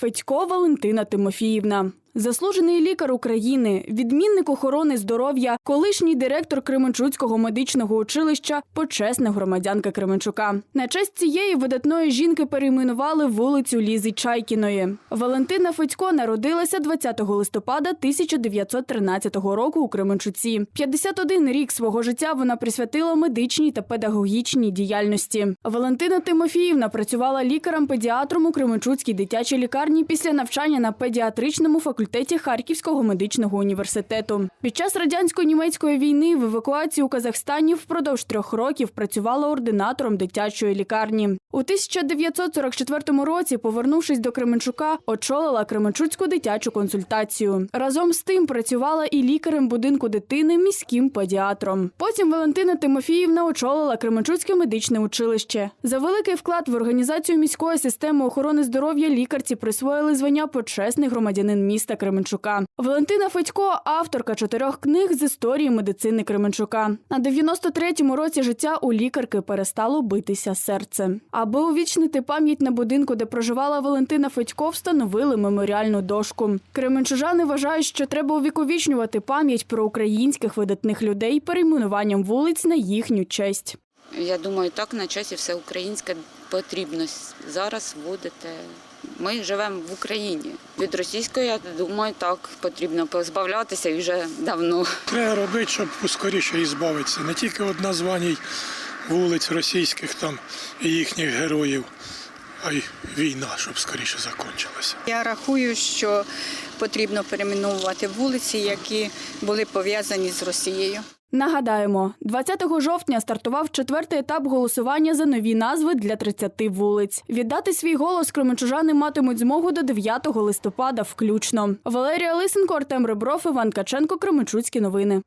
Федько Валентина Тимофіївна. Заслужений лікар України, відмінник охорони здоров'я, колишній директор Кременчуцького медичного училища, почесна громадянка Кременчука. На честь цієї видатної жінки перейменували вулицю Лізи Чайкіної. Валентина Федько народилася 20 листопада 1913 року у Кременчуці. 51 рік свого життя вона присвятила медичній та педагогічній діяльності. Валентина Тимофіївна працювала лікарем-педіатром у Кременчуцькій дитячій лікарні після навчання на педіатричному факультеті Харківського медичного університету. Під час радянсько-німецької війни в евакуації у Казахстані впродовж трьох років працювала ординатором дитячої лікарні. У 1944 році, повернувшись до Кременчука, очолила Кременчуцьку дитячу консультацію. Разом з тим працювала і лікарем будинку дитини міським педіатром. Потім Валентина Тимофіївна очолила Кременчуцьке медичне училище. За великий вклад в організацію міської системи охорони здоров'я лікарці присвоїли звання почесний громадянин міста Кременчука. Валентина Федько авторка чотирьох книг з історії медицини Кременчука. На 93-му році життя у лікарки перестало битися серце. Аби увічнити пам'ять на будинку, де проживала Валентина Федько, встановили меморіальну дошку. Кременчужани вважають, що треба увіковічнювати пам'ять про українських видатних людей перейменуванням вулиць на їхню честь. Я думаю, так на часі все українське потрібно зараз вводити. Ми живемо в Україні. Від російської, я думаю, так потрібно позбавлятися і вже давно. Треба робити, щоб поскоріше ізбавитися. Не тільки від названь вулиць російських там і їхніх героїв, а й війна, щоб скоріше закінчилася. Я рахую, що потрібно перейменовувати вулиці, які були пов'язані з Росією. Нагадаємо, 20 жовтня стартував четвертий етап голосування за нові назви для 30 вулиць. Віддати свій голос кременчужани матимуть змогу до 9 листопада включно. Валерія Лисенко, Артем Ребров, Іван Каченко, Кременчуцькі новини.